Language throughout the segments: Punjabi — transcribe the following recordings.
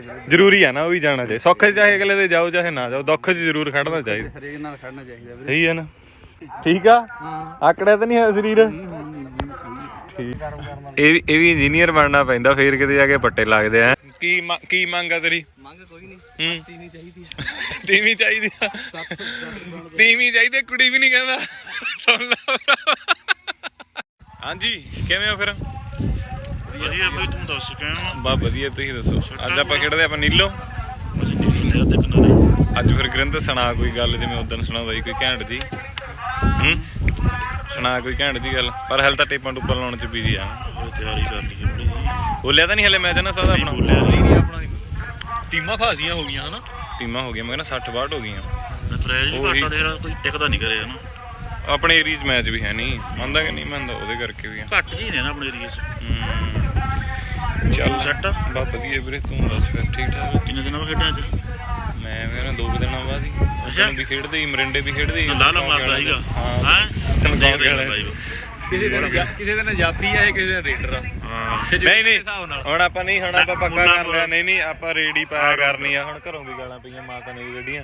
ਜ਼ਰੂਰੀ ਆ ਨਾ ਉਹ ਵੀ ਜਾਣਾ ਚਾਹੀਦਾ ਸੁੱਖ 'ਚ ਚਾਹੇ ਅਗਲੇ ਦੇ ਜਾਓ ਚਾਹੇ ਨਾ ਜਾਓ ਦੁੱਖ 'ਚ ਜ਼ਰੂਰ ਖੜਨਾ ਚਾਹੀਦਾ। ਹਰੇਕ ਨਾਲ ਖੜਨਾ ਚਾਹੀਦਾ ਵੀਰੇ। ਸਹੀ ਹੈ ਨਾ? ਠੀਕ ਆ? ਆਕੜਿਆ ਤਾਂ ਨਹੀਂ ਹੋਇਆ ਸਰੀਰ? ਠੀਕ। ਇਹ ਵੀ ਇਹ ਵੀ ਇੰਜੀਨੀਅਰ ਬਣਨਾ ਪੈਂਦਾ ਫੇਰ ਕਿਤੇ ਜਾ ਕੇ ਪੱਟੇ ਲੱਗਦੇ ਆ। ਕੀ ਮ- ਕੀ ਮੰਗ ਆ ਤੇਰੀ? ਮੰਗ ਕੋਈ ਨਹੀਂ। ਹੂੰ। ਤੀਵੀਂ ਚਾਹੀਦੀ। ਤੀਵੀਂ ਚਾਹੀਦੀ ਆ। ਤੀਵੀਂ ਚਾਹੀਦੀ ਕੁੜੀ ਵੀ ਨਹੀਂ ਕਹਿੰਦਾ। ਸੁਣ ਲਾ। ਹਾਂਜੀ ਕਿਵੇਂ ਹੋ ਫਿਰ? ਵਧੀਆ ਬਈ ਤੂੰ ਦੱਸ ਕਿਵੇਂ ਬਾ ਵਧੀਆ ਤੁਸੀਂ ਦੱਸੋ? ਅੱਜ ਆਪਾਂ ਖੇਡਦੇ ਆਪਾਂ ਨੀਲੋ? ਅਜੇ ਦੇ ਫਿਰ ਗ੍ਰੰਥ ਸੁਣਾ ਕੋਈ ਗੱਲ ਜਿਵੇਂ ਉਦੋਂ ਸੁਣਾਉਂਦਾ ਸੀ ਕੋਈ ਘੈਂਟ ਜੀ। ਹੂੰ? ਸੁਣਾ ਕੋਈ ਘੈਂਟ ਜੀ ਗੱਲ ਪਰ ਹਲ ਤਾਂ ਟੇਪਾਂ ਟੂਪਾਂ ਲਾਉਣ ਚ ਬੀਜੀ ਆ। ਉਹ ਤਿਆਰੀ ਕਰ ਲਈ ਬੜੀ ਬੋਲਿਆ ਤਾਂ ਨਹੀਂ ਹਲੇ ਮੈਚ ਨਾ ਸਾਦਾ ਆਪਣਾ। ਬੋਲਿਆ ਨਹੀਂ। ਆਪਣਾ ਟੀਮਾਂ ਖਾਸੀਆਂ ਹੋ ਗਈਆਂ ਹਨਾ? ਟੀਮਾਂ ਹੋ ਗਈਆਂ ਮੈਂ ਕਹਿੰਦਾ 60 62 ਹੋ ਗਈਆਂ। ਨਤਰੇਜ ਵੀ। ਘਾਟਾ ਦੇ ਰਿਹਾ ਕੋਈ ਟਿਕਦਾ ਨਹੀਂ ਕਰਿਆ ਨਾ। ਆਪਣੇ ਏਰੀਆ 'ਚ ਮੈਚ ਵੀ ਹੈ ਨਹੀਂ। ਮੰਨਦਾ ਕਿ ਨਹੀਂ ਮੰਨਦਾ ਉਹਦੇ ਕਰਕੇ ਵੀ ਘੱਟ ਜੀ ਨੇ ਨਾ ਆਪਣੇ ਏਰੀਆ 'ਚ। ਹੂੰ। ਚੱਲ। ਸੈੱਟ ਆ? ਬਾ ਵਧੀਆ ਵੀਰੇ ਤੂੰ ਦੱਸ ਫਿਰ ਠੀਕ ਠਾਕ? ਕਿੰਨੇ ਦਿਨਾਂ ਬਾਅਦ ਖੇਡਿਆ ਅੱਜ? ਮੈਂ ਮੇਰਾ ਦੋ ਕੁ ਦਿਨਾਂ ਬਾਅਦ ਹੀ। ਉਦੋਂ ਵੀ ਖੇਡਦੇ ਹੀ ਮਰਿੰਡੇ ਵੀ ਖੇਡਦੇ ਸੀ। ਲਾਲਾ ਮਾਰਦਾ ਸੀਗਾ। ਹਾਂ? ਹਾਂ ਤੈਨੂੰ ਹਾਂ ਵਾਲਾ ਲਾਈਵ ਕਿਸੇ ਦਿਨ ਕਿਸੇ ਦਿਨ ਜਾਫਰੀ ਆ ਕਿਸੇ ਦਿਨ ਰੇਡਰ ਆ। ਹਾਂ। ਨਹੀਂ ਨਹੀਂ। ਹਿਸਾਬ ਨਾਲ। ਹੁਣ ਆਪਾਂ ਨਹੀਂ ਹੁਣ ਆਪਾਂ ਪੱਕਾ ਕਰ ਲਿਆ। ਨਹੀਂ ਨਹੀਂ ਆਪਾਂ ਰੇਡੀ ਪਾਇਆ ਕਰਨੀ ਆ। ਹੁਣ ਘਰੋਂ ਵੀ ਗਾਲਾਂ ਪਈਆਂ ਮਾਤਾ ਨੇ ਵੀ ਗੱਡੀਆਂ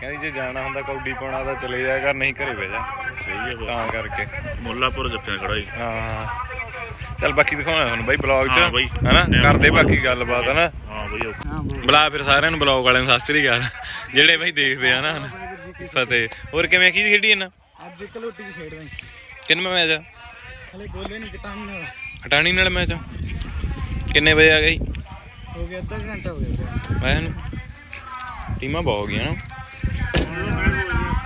ਕਹਿੰਦੀ ਜੇ ਜਾਣਾ ਹੁੰਦਾ ਕੌਡੀ ਪਾਉਣਾ ਤਾਂ ਚਲੇ ਜਾਇਆ ਕਰ ਨਹੀਂ ਘਰੇ ਬਹਿ ਜਾ। ਸਹੀ ਹੈ ਬਸ। ਤਾਂ ਕਰਕੇ। ਮੁੱਲਾਪੁਰ ਜੱਫਿਆਂ ਖੜਾ ਹੀ। ਹਾਂ। ਚੱਲ ਬਾਕੀ ਦਿਖਾਉਣਾ ਤੁਹਾਨੂੰ ਬਾਈ ਬਲੌਗ 'ਚ ਹਾਂ ਬਾਈ। ਹਨਾ? ਕਰਦੇ। ਬਾਕੀ ਗੱਲਬਾਤ ਹਨਾ? ਹਾਂ ਬਈ ਓਕੇ। ਬੁਲਾ ਫਿਰ ਸਾਰਿਆਂ ਨੂੰ ਬਲੌਗ ਵਾਲਿਆਂ ਨੂੰ ਸਤਿ ਸ੍ਰੀ ਅਕਾਲ। ਜਿਹੜੇ ਬਾਈ ਦੇਖਦੇ ਆ ਨਾ ਫਤਿਹ। ਹੋਰ ਕਿਵੇਂ ਕੀ ਖੇਡੀ ਇਹਨਾਂ? ਅੱਜ ਕਲੋਟੀ ਦੀ ਛੇੜ ਰਹੀ। ਕਿੰਨਵਾਂ ਮੈਚ ਆ? ਹਲੇ ਗੋਲੇ ਨਹੀਂ ਕਟਾਣੀ ਨਾਲ। ਹਟਾਣੀ ਨਾਲ ਮੈਚ ਆ? ਕਿੰਨੇ ਵਜੇ ਆ ਗਈ ਹੋ ਗਿਆ ਅੱਧਾ ਘੰਟਾ ਹੋ ਗਿਆ। ਮੈਂ ਨੂੰ। ਟੀਮਾਂ ਬਹੁਤ ਗਈਆਂ ਨਾ।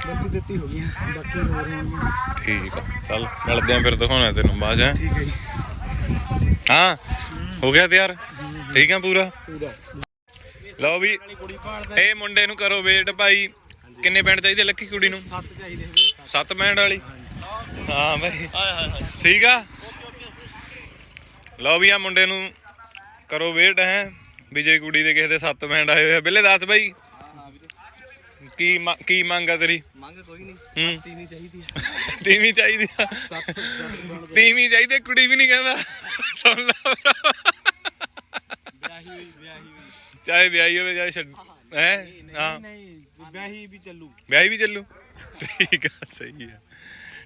ਬੱਤੀ ਦਿੱਤੀ ਹੋ ਗਈਆਂ ਬਾਕੀ ਹੋ ਰਹੀਆਂ ਠੀਕ ਆ। ਚੱਲ ਮਿਲਦੇ ਆਂ ਫਿਰ ਦਿਖਾਉਣਾ ਤੈਨੂੰ ਬਾਅਦ ਚ ਠੀਕ ਹੈ ਜੀ। ਹਾਂ ਹੋ ਗਿਆ ਤਿਆਰ? ਠੀਕ ਆ ਪੂਰਾ? ਲਓ ਵੀ ਇਹ ਮੁੰਡੇ ਨੂੰ ਕਰੋ ਵੇਟ ਭਾਈ। ਕਿੰਨੇ ਪਿੰਡ ਚਾਹੀਦੇ ਲੱਕੀ ਕੁੜੀ ਨੂੰ? ਸੱਤ ਚਾਹੀਦੇ ਵਾਲੀ? ਹਾਂ ਭਾਈ ਠੀਕ ਆ? ਲਓ ਵੀ ਆ ਮੁੰਡੇ ਨੂੰ ਕਰੋ ਵੇਟ ਹੈ। ਵੀ ਜੇ ਕੁੜੀ ਦੇ ਕਿਸੇ ਦੇ ਸੱਤ ਪਿੰਡ ਆਏ ਹੋਏ ਬਿੱਲੇ ਦੱਸ ਭਾਈ ਕੀ ਮ- ਕੀ ਮੰਗ ਆ ਤੇਰੀ? ਮੰਗ ਕੋਈ ਨਹੀਂ ਹੂੰ? ਤੀਵੀਂ ਚਾਹੀਦੀ ਤੀਵੀਂ ਚਾਹੀਦੀ ਆ? ਤੀਵੀਂ ਚਾਹੀਦੀ ਕੁੜੀ ਵੀ ਨਹੀਂ ਕਹਿੰਦਾ। ਸੁਣ ਲਾ ਵਿਆਹੀ ਹੋਈ ਵਿਆਹੀ ਹੋਈ ਚਾਹੇ ਵਿਆਹੀ ਹੋਵੇ ਚਾਹੇ ਛੱਡ ਹੈ ਹਾਂ? ਨਹੀਂ ਵਿਆਹੀ ਵੀ ਚੱਲੂ। ਵਿਆਹੀ ਵੀ ਚੱਲੂ। ਠੀਕ ਆ ਸਹੀ ਆ।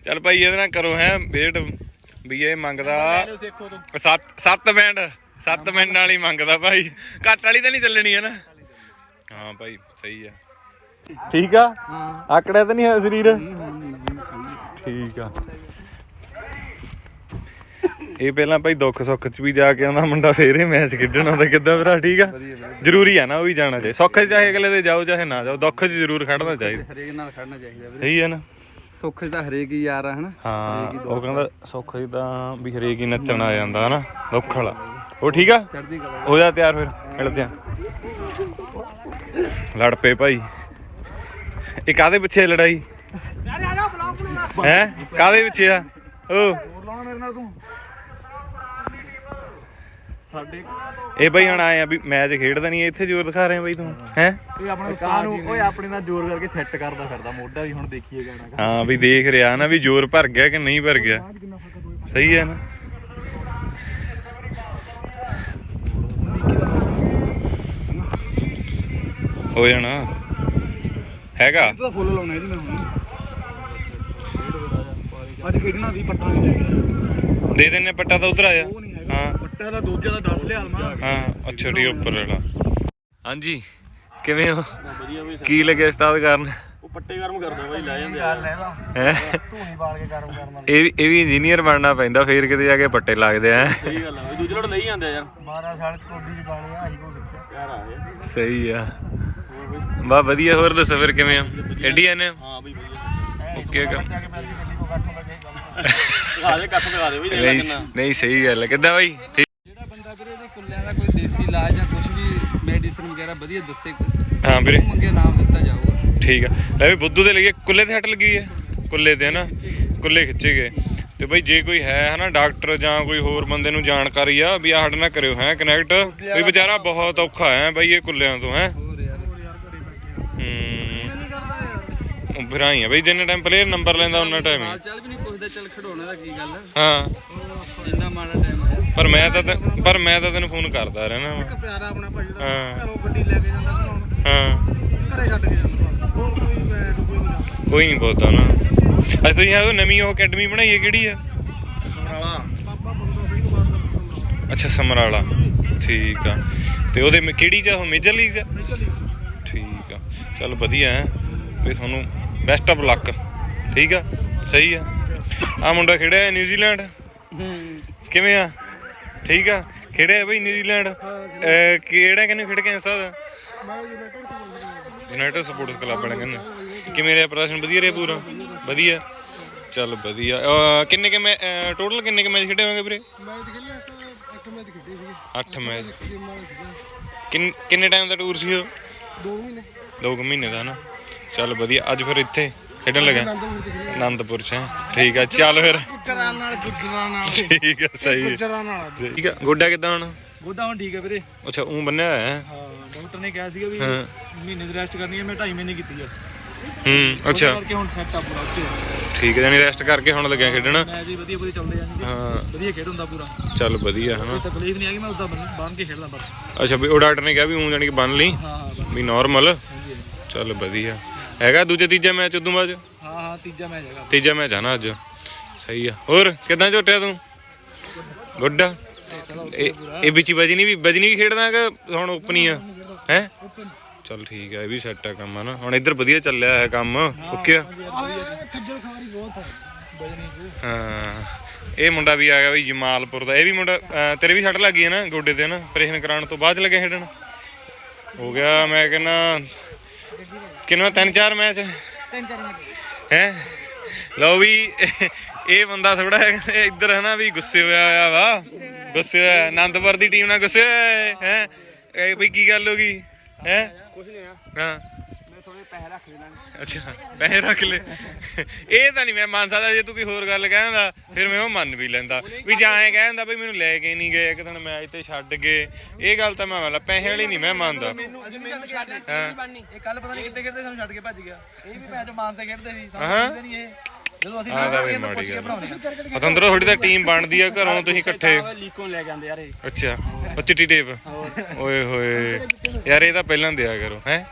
ਚੱਲ ਭਾਈ ਇਹਦੇ ਨਾਲ ਕਰੋ ਹੈ ਵੇਟ। ਵੀ ਇਹ ਮੰਗਦਾ ਤੂੰ। ਸੱਤ ਸੱਤ ਮਿੰਟ। ਸੱਤ ਮਿੰਟ ਵਾਲੀ ਮੰਗਦਾ ਭਾਈ। ਘੱਟ ਵਾਲੀ ਤਾਂ ਨਹੀਂ ਚੱਲਣੀ ਹੈ ਨਾ? ਹਾਂ ਭਾਈ ਸਹੀ ਆ। ਠੀਕ ਆ? ਆਕੜਿਆ ਤਾਂ ਨਹੀਂ ਹੋਇਆ ਸਰੀਰ? ਠੀਕ ਆ। ਇਹ ਪਹਿਲਾਂ ਭਾਈ ਦੁੱਖ ਸੁੱਖ ਚ ਵੀ ਜਾ ਕੇ ਆਉਂਦਾ ਮੁੰਡਾ ਫੇਰ ਇਹ ਮੈਚ ਖੇਡਣ ਆਉਂਦਾ। ਕਿੱਦਾਂ ਭਰਾ ਠੀਕ ਆ? ਜ਼ਰੂਰੀ ਆ ਨਾ ਉਹ ਵੀ ਜਾਣਾ ਚਾਹੀਦਾ। ਸੁੱਖ 'ਚ ਚਾਹੇ ਅਗਲੇ ਦੇ ਜਾਓ ਚਾਹੇ ਨਾ ਜਾਓ ਦੁੱਖ 'ਚ ਜ਼ਰੂਰ ਖੜਨਾ ਚਾਹੀਦਾ। ਹਰੇਕ ਨਾਲ ਖੜਨਾ ਚਾਹੀਦਾ ਵੀਰੇ। ਸਹੀ ਹੈ ਨਾ? ਸੁੱਖ ਤਾਂ ਹਰੇਕ ਹੀ ਯਾਰ ਆ ਹਨਾ? ਹਾਂ ਉਹ ਕਹਿੰਦਾ ਸੁੱਖ ਹੀ ਤਾਂ ਵੀ ਹਰੇਕ ਹੀ ਨੱਚਣ ਆ ਜਾਂਦਾ ਹਨਾ? ਦੁੱਖ ਵਾਲਾ। ਉਹ ਠੀਕ ਆ? ਹੋ ਜਾ ਤਿਆਰ ਫਿਰ ਮਿਲਦੇ ਆ। ਲੜ ਪਏ ਭਾਈ। ਇਹ ਕਾਦੇ ਪਿੱਛੇ ਲੜਾਈ? ਹੈ? ਕਾਦੇ ਪਿੱਛੇ ਆ? ਓ। ਸਾਡੇ ਇਹ ਬਈ ਹੁਣ ਆਏ ਆ ਵੀ ਮੈਚ ਖੇਡਦਾ ਨਹੀਂ ਇੱਥੇ ਜ਼ੋਰ ਦਿਖਾ ਰਹੇ ਆ ਬਈ ਤੂੰ ਹੈ? ਇਹ ਆਪਣੇ ਕਾਂ ਨੂੰ ਓਏ ਆਪਣੇ ਨਾਲ ਜ਼ੋਰ ਕਰਕੇ ਸੈੱਟ ਕਰਦਾ ਫਿਰਦਾ ਮੋਢਾ ਵੀ ਹੁਣ ਦੇਖੀਏ ਗਾਣਾ ਹਾਂ ਵੀ ਦੇਖ ਰਿਹਾ ਨਾ ਵੀ ਜ਼ੋਰ ਭਰ ਗਿਆ ਕਿ ਨਹੀਂ ਭਰ ਗਿਆ। ਸਹੀ ਹੈ ਨਾ? ਹੋ ਜਾਣਾ। ਹੈਗਾ? ਤਾਂ ਫੁੱਲ ਲਾਉਣਾ ਇਹਦੀ ਮੈਂ ਹੁਣ ਅੱਜ ਖੇਡਣਾ ਦੀ ਪੱਟਾ ਨਹੀਂ ਜਾਏਗਾ ਦੇ ਦਿੰਨੇ ਪੱਟਾ ਤਾਂ ਉਧਰ ਆਇਆ ਉਹ ਨਹੀਂ ਹੈਗਾ। ਹਾਂ। ਪੱਟਾ ਦਾ ਦੂਜਾ ਦਾ 10 ਲਿਆ ਲਵਾਂ ਹਾਂ ਅੱਛਾ ਠੀਕ ਉੱਪਰ ਵਾਲਾ। ਹਾਂਜੀ ਕਿਵੇਂ ਹੋ? ਕੀ ਲੱਗਿਆ ਉਸਤਾਦ ਕਰਨ? ਉਹ ਪੱਟੇ ਗਰਮ ਕਰਦਾ ਬਾਈ ਲੈ ਜਾਂਦੇ ਲੈ ਲਾ। ਹੈ? ਧੂਣੀ ਬਾਲ ਕੇ ਗਰਮ ਕਰਨ ਇਹ ਵੀ ਇਹ ਵੀ ਇੰਜੀਨੀਅਰ ਬਣਨਾ ਪੈਂਦਾ ਫੇਰ ਕਿਤੇ ਜਾ ਕੇ ਪੱਟੇ ਲੱਗਦੇ ਆ। ਸਹੀ ਗੱਲ ਆ ਦੂਜੇ ਲੋਟ ਲਈ ਜਾਂਦੇ ਆ ਯਾਰ। 12 ਸਾਲ ਕੋਡੀ ਚ ਗਾਣੇ ਆਹੀ ਕੋ ਸਿੱਖਿਆ। ਯਾਰ ਆ ਸਹੀ ਆ। ਬਾ ਵਧੀਆ ਹੋਰ ਦੱਸੋ ਫਿਰ ਕਿਵੇਂ ਆ ਖੇਡੀ ਜਾਂਦੇ ਆ ਹਾਂ ਬਈ ਵਧੀਆ। ਓਕੇ ਕੇ ਪੈਰ ਦੀ ਗੱਡੀ ਕੋ ਕੱਟ ਹੁੰਦਾ ਕਿਸੇ ਗੱਲ ਦਿਖਾ ਦੇ ਕੱਟ ਦਿਖਾ ਦੇ ਬਈ ਦੇਖ ਲੈ ਨਹੀਂ ਕਿੰਨਾ। ਨਹੀਂ ਸਹੀ ਗੱਲ ਹੈ। ਕਿੱਦਾਂ ਬਾਈ? ਠੀਕ। ਜਿਹੜਾ ਬੰਦਾ ਵੀਰੇ ਇਹਦੇ ਕੁੱਲਿਆਂ ਦਾ ਕੋਈ ਦੇਸੀ ਇਲਾਜ ਜਾਂ ਕੁਝ ਵੀ ਮੈਡੀਸਨ ਵਗੈਰਾ ਵਧੀਆ ਦੱਸੇ ਹਾਂ ਵੀਰੇ। ਮੰਗੇ ਨਾਮ ਦਿੱਤਾ ਜਾਊਗਾ। ਠੀਕ ਆ। ਲੈ ਵੀ ਬੁੱਧੂ ਦੇ ਲਈ ਕੁੱਲੇ ਤੇ ਹੱਟ ਲੱਗੀ ਹੈ। ਕੁੱਲੇ ਤੇ ਨਾ ਕੁੱਲੇ ਖਿੱਚੇ ਗਏ। ਤੇ ਬਈ ਜੇ ਕੋਈ ਹੈ ਹਨਾ ਡਾਕਟਰ ਜਾਂ ਕੋਈ ਹੋਰ ਬੰਦੇ ਨੂੰ ਜਾਣਕਾਰੀ ਆ ਵੀ ਆ ਸਾਡੇ ਨਾਲ ਕਰਿਓ ਹੈ ਕਨੈਕਟ ਵੀ ਵਿਚਾਰਾ ਬਹੁਤ ਔਖਾ ਹੈ ਬਈ ਇਹ ਕੁੱਲਿਆਂ ਤੋਂ ਹੈ? ਹੂੰ। ਭਰਾਈ ਆ ਬਈ ਜਿੰਨੇ ਟਾਈਮ ਪਲੇਅਰ ਨੰਬਰ ਲੈਂਦਾ ਉਹਨਾਂ ਟਾਈਮ ਹਾਲ ਚਾਲ ਵੀ ਨਹੀਂ ਪੁੱਛਦਾ ਚੱਲ ਖੜਾਉਣੇ ਦਾ ਕੀ ਗੱਲ ਹਾਂ। ਇੰਨਾ ਮਾੜਾ ਟਾਈਮ ਆਇਆ ਪਰ ਮੈਂ ਤਾਂ ਤੈਨੂੰ- ਪਰ ਮੈਂ ਤਾਂ ਤੈਨੂੰ ਫੋਨ ਕਰਦਾ ਰਹਿਣਾ ਵਾ। ਇੱਕ ਪਿਆਰਾ ਆਪਣਾ ਭਾਈ ਦਾ ਹਾਂ। ਘਰੋਂ ਗੱਡੀ ਲੈ ਕੇ ਜਾਂਦਾ ਹਾਂ। ਘਰੇ ਛੱਡ ਕੇ ਜਾਂਦਾ ਬਸ। ਹੋਰ ਕੋਈ ਮੈਂ ਕੋਈ ਨਹੀਂ ਕੋਈ ਨਹੀਂ ਬੋਲਦਾ ਨਾ। ਅੱਜ ਤੁਸੀਂ ਆਹ ਨਵੀਂ ਉਹ ਅਕੈਡਮੀ ਬਣਾਈ ਹੈ ਕਿਹੜੀ ਆ? ਸਮਰਾਲਾ। ਪਾਪਾ ਬੰਦਾ ਸਿੰਘ ਬਾਦ ਦਾ ਸਮਰਾਲਾ। ਅੱਛਾ ਸਮਰਾਲਾ। ਠੀਕ ਆ। ਤੇ ਉਹਦੇ ਕਿਹੜੀ ਚ ਉਹ? ਮੇਜਰ ਲੀਗ ਚ ਠੀਕ ਆ ਚੱਲ ਵਧੀਆ ਹੈ ਵੀ ਤੁਹਾਨੂੰ ਬੈਸਟ ਆਫ ਲੱਕ ਠੀਕ ਆ? ਸਹੀ ਆ? ਆ ਮੁੰਡਾ ਖੇਡਿਆ ਹੈ ਨਿਊਜ਼ੀਲੈਂਡ? ਕਿਵੇਂ ਆ? ਠੀਕ ਆ? ਖੇਡਿਆ ਹੈ ਬਈ ਨਿਊਜ਼ੀਲੈਂਡ? ਕਿਹੜਾ ਕਹਿੰਦੇ ਖੇਡ ਕੇ ਸਾਦਾ ਮੈਂ United Sports United Sports Club ਵਾਲੇ ਕਹਿੰਦੇ। ਕਿਵੇਂ ਰਿਹਾ ਪ੍ਰਦਰਸ਼ਨ? ਵਧੀਆ ਰਿਹਾ ਪੂਰਾ? ਵਧੀਆ। ਚੱਲ ਵਧੀਆ। ਕਿੰਨੇ ਕਿ ਮੈਂ ਟੋਟਲ ਕਿੰਨੇ ਕਿ ਮੈਚ ਖੇਡੇ ਹੋਣਗੇ ਵੀਰੇ? ਮੈਚ ਇੱਕ ਅੱਠ ਮੈਚ ਖੇਡੇ ਸੀਗੇ। 8 ਮੈਚ। ਕਿੰਨ ਟਾਈਮ ਦਾ ਟੂਰ ਸੀ ਉਹ? ਦੋ ਮਹੀਨੇ। ਦੋ ਕੁ ਮਹੀਨੇ ਦਾ ਨਾ। ਚੱਲ ਵਧੀਆ ਅੱਜ ਫਿਰ ਇੱਥੇ ਖੇਡਣ ਲੱਗਾ। ਆਨੰਦਪੁਰ ਚ? ਠੀਕ ਆ ਚੱਲ ਫਿਰ। ਗੁੱਜਰਾਂ ਨਾਲ ਗੁੱਜਰਾਂ ਨਾਲ। ਠੀਕ ਆ ਸਹੀ ਗੁੱਜਰਾਂ ਨਾਲ। ਠੀਕ ਆ ਗੋਡਾ ਕਿਦਾਂ ਹੁਣ? ਗੋਡਾ ਹੁਣ ਠੀਕ ਹੈ ਵੀਰੇ। ਅੱਛਾ ਉਹ ਬੰਨਿਆ ਹੋਇਆ ਹੈ? ਹਾਂ ਡਾਕਟਰ ਨੇ ਕਿਹਾ ਸੀਗਾ ਵੀ ਮਹੀਨੇ ਦੀ ਰੈਸਟ ਕਰਨੀ ਹੈ ਮੈਂ 2.5 ਮਹੀਨੇ ਕੀਤੀ ਹੈ ਹੂੰ ਅੱਛਾ। ਕਰਕੇ ਹੁਣ ਸੈੱਟ ਆ ਪੂਰਾ ਠੀਕ ਹੈ ਜਾਨੀ ਰੈਸਟ ਕਰਕੇ ਹੁਣ ਲੱਗਿਆ ਖੇਡਣ। ਮੈਚ ਵੀ ਵਧੀਆ ਵਧੀਆ ਚੱਲਦੇ ਜਾਂਦੇ ਹਾਂ। ਵਧੀਆ ਖੇਡ ਹੁੰਦਾ ਪੂਰਾ। ਚੱਲ ਵਧੀਆ ਹਨਾ। ਤਕਲੀਫ ਨਹੀਂ ਆਗੀ ਮੈਂ ਉਦਾਂ ਬੰਨ ਕੇ ਖੇਡਦਾ ਬਸ। ਅੱਛਾ ਵੀ ਉਹ ਡਾਕਟਰ ਨੇ ਕਿਹਾ ਵੀ ਉਹ ਜਾਨੀ ਕਿ ਬੰਨ ਲਈ। ਹਾਂ ਵੀ ਨਾਰਮਲ। ਚੱਲ ਵਧੀਆ। ਹੈਗਾ ਦੂਜੇ ਤੀਜਾ ਮੈਚ ਉਦੋਂ ਬਾਅਦ? ਹਾਂ ਹਾਂ ਤੀਜਾ ਮੈਚ ਹੈਗਾ। ਤੀਜਾ ਮੈਚ ਆ ਨਾ ਅੱਜ। ਸਹੀ ਆ। ਹੋਰ ਕਿਦਾਂ ਝੋਟਿਆ ਤੂੰ? ਗੁੱਡ? ਇਹ ਇਹ ਵਿੱਚ ਹੀ ਬਜਨੀ ਵੀ ਬਜਨੀ ਵੀ ਖੇਡਦਾ ਕਿ ਹੁਣ ਓਪਨ ਆ? ਹੈ ਚੱਲ ਠੀਕ ਆ ਇਹ ਵੀ ਸੈੱਟ ਆ ਕੰਮ ਆ ਨਾ? ਹੁਣ ਇੱਧਰ ਵਧੀਆ ਚੱਲਿਆ ਹੈ ਕੰਮ। ਓਕੇ ਆ? ਖੱਜਲ ਖਵਾਰੀ ਬਹੁਤ ਹੈ ਬਜਨੀ ਚ ਹਾਂ। ਇਹ ਮੁੰਡਾ ਵੀ ਆ ਗਿਆ ਬਈ ਜਮਾਲਪੁਰ ਦਾ। ਇਹ ਵੀ ਮੁੰਡਾ ਤੇਰੇ ਵੀ ਸੱਟ ਲੱਗੀ ਹੈ ਨਾ ਗੋਡੇ ਤੇ ਨਾ? ਆਪਰੇਸ਼ਨ ਕਰਾਉਣ ਤੋਂ ਬਾਅਦ ਚ ਲੱਗਿਆ ਖੇਡਣ? ਹੋ ਗਿਆ ਮੈਂ ਕਹਿੰਦਾ ਕਿੰਨਾ? ਤਿੰਨ ਚਾਰ ਮੈਚ ਤਿੰਨ ਚਾਰ ਮੈਚ ਹੈ? ਲਓ ਵੀ ਇਹ ਬੰਦਾ ਥੋੜਾ ਇੱਧਰ ਹੈ ਨਾ ਵੀ ਗੁੱਸੇ ਹੋਇਆ ਹੋਇਆ ਵਾ। ਗੁੱਸੇ ਹੋਇਆ ਆਨੰਦਪੁਰ ਦੀ ਟੀਮ ਨਾਲ ਗੁੱਸੇ ਹੋਇਆ ਹੈ ਹੈ? ਇਹ ਕੀ ਗੱਲ ਹੋ ਗਈ? ਹੈ? ਕੁਝ ਨਹੀਂ ਆ ਹਾਂ। ਪੈਸੇ ਰੱਖ ਲੈਣਾ। ਅੱਛਾ ਪੈਸੇ ਰੱਖ ਲੈ। ਇਹ ਤਾਂ ਨਹੀਂ ਮੈਂ ਮੰਨ ਸਕਦਾ ਜੇ ਤੂੰ ਕੋਈ ਹੋਰ ਗੱਲ ਕਹਿੰਦਾ ਫਿਰ ਮੈਂ ਉਹ ਮੰਨ ਵੀ ਲੈਂਦਾ। ਵੀ ਜਾਂ ਐ ਕਹਿੰਦਾ ਬਈ ਮੈਨੂੰ ਲੈ ਕੇ ਨਹੀਂ ਗਏ ਇੱਕ ਦਿਨ ਮੈਚ ਤੇ ਛੱਡ ਗਏ। ਇਹ ਗੱਲ ਤਾਂ ਮੈਂ ਮੰਨ ਲਾ ਪੈਸੇ ਵਾਲੀ ਨਹੀਂ ਮੈਂ ਮੰਨਦਾ। ਮੈਨੂੰ ਅੱਜ ਮੈਨੂੰ ਛੱਡ ਹਾਂ। ਇਹ ਕੱਲ ਪਤਾ ਨਹੀਂ ਕਿੱਥੇ ਖੇਡਦੇ ਸਾਨੂੰ ਛੱਡ ਕੇ ਭੱਜ ਗਿਆ। ਇਹ ਵੀ ਮੈਚ ਮਾਨਸੇ ਖੇਡਦੇ ਸੀ ਸਾਨੂੰ ਹਾਂ। ਖੇਡਦੇ ਨਹੀਂ ਇਹ। ਜਦੋਂ ਅਸੀਂ ਵੀ ਇਹਨੂੰ ਮਾੜੀ ਗੱਲ ਪਤੰਦਰ ਥੋੜੀ ਤਾਂ ਟੀਮ ਬਣਦੀ ਆ ਘਰੋਂ ਤੁਸੀਂ ਇਕੱਠੇ। ਲੀਕੋਂ ਲੈ ਜਾਂਦੇ ਯਾਰ ਇਹ। ਅੱਛਾ ਉਹ ਚਿੱਟੀ ਟੇਪ। ਓਏ ਹੋਏ। ਯਾਰ ਇਹ ਤਾਂ ਪਹਿਲਾਂ ਦਿਆ ਕਰੋ ਹੈ?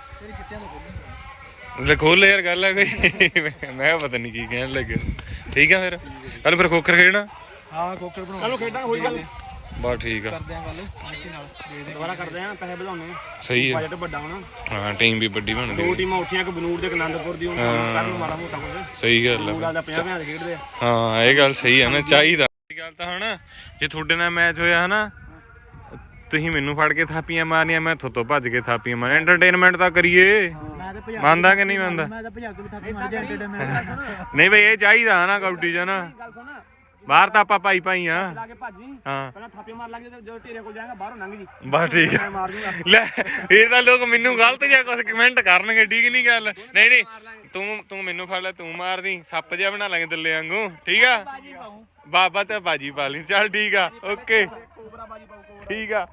ਲੈ ਖੋਲ ਲੈ ਯਾਰ ਗੱਲ ਆ ਕੋਈ ਮੈਂ ਪਤਾ ਨਹੀਂ ਕੀ ਕਹਿਣ ਲੱਗੇ। ਠੀਕ ਆ ਫਿਰ? ਕੱਲ ਫਿਰ ਖੋਖਰ ਖੇਡਣਾ ਹਾਂ ਕੋਕਰ ਬਣਾਉਣੇ। ਚਲੋ ਖੇਡਾਂ ਹੋਈ ਗੱਲ। ਬਸ ਠੀਕ ਆ। ਕਰਦੇ ਆਂ ਗੱਲ ਮਿੱਟੀ ਨਾਲ। ਦੁਬਾਰਾ ਕਰਦੇ ਆਂ ਪੈਸੇ ਵਧਾਉਣੇ ਸਹੀ ਆ। ਬਜਟ ਵੱਡਾ ਹੋਣਾ। ਹਾਂ ਟੀਮ ਵੀ ਵੱਡੀ ਬਣਦੀ ਆ। ਟੀਮਾਂ ਉੱਠੀਆਂ ਕਿ ਬਨੂੜ ਦੇ ਆਨੰਦਪੁਰ ਦੀ ਹੁਣ ਕਰਨ ਨੂੰ ਮਾੜਾ ਮੋਟਾ ਕੁਝ। ਸਹੀ ਗੱਲ ਆ। ਪੂਰਾ ਦਾ 50 50 ਖੇਡਦੇ ਆ। ਹਾਂ ਇਹ ਗੱਲ ਸਹੀ ਆ ਨਾ ਚਾਹੀਦਾ। ਇਹ ਗੱਲ ਤਾਂ ਹੁਣ ਜੇ ਤੁਹਾਡੇ ਨਾਲ ਮੈਚ ਹੋਇਆ ਹਨਾ ਤੁਸੀਂ ਮੈਨੂੰ ਫੜ ਕੇ ਥਾਪੀਆਂ ਮਾਰਨੀਆਂ ਮੈਂ ਥੋਤੋਂ ਭੱਜ ਕੇ ਥਾਪੀਆਂ ਮਾਰ ਐਂਟਰਟੇਨਮੈਂਟ ਤਾਂ ਕਰੀਏ। ਮੈਂ ਤੇ ਭਜਾ ਮੰਨਦਾ ਕਿ ਨਹੀਂ ਮੰਨਦਾ? ਮੈਂ ਤਾਂ ਨਹੀਂ ਬਈ ਇਹ ਚਾਹੀਦਾ ਨਾ ਕਬੱਡੀ ਚ ਨਾ। ਗੱਲ ਸੁਣ। ਬਾਹਰ ਤਾਂ ਆਪਾਂ ਭਾਈ ਭਾਈ ਆ। ਲਾ ਕੇ ਭੱਜੀ ਹਾਂ। ਪਹਿਲਾਂ ਥਾਪੀ ਮਾਰ ਲਾਂਗੇ ਜਦੋਂ ਢੇਰੇ ਕੋਲ ਜਾਏਗਾ ਬਾਹਰੋਂ ਲੰਘ ਜੀ। ਬਸ ਠੀਕ ਆ। ਮਾਰ ਦੂੰਗਾ। ਲੈ ਇਹ ਤਾਂ ਲੋਕ ਮੈਨੂੰ ਗਲਤ ਜਿਹਾ ਕੁਝ ਕਮੈਂਟ ਕਰਨਗੇ ਠੀਕ ਨਹੀਂ ਗੱਲ? ਨਹੀਂ ਨਹੀਂ। ਤੂੰ ਤੂੰ ਮੈਨੂੰ ਫੜ ਲੈ ਤੂੰ ਮਾਰਦੀ ਸੱਪ ਜਿਹਾ ਬਣਾ ਲਾਂਗੇ ਦੱਲੇ ਵਾਂਗੂ ਠੀਕ ਆ? ਬਾਬਾ ਤੇ ਬਾਜੀ ਪਾ ਲਈ। ਚੱਲ ਠੀਕ ਆ ਓਕੇ। ਠੀਕ ਆ।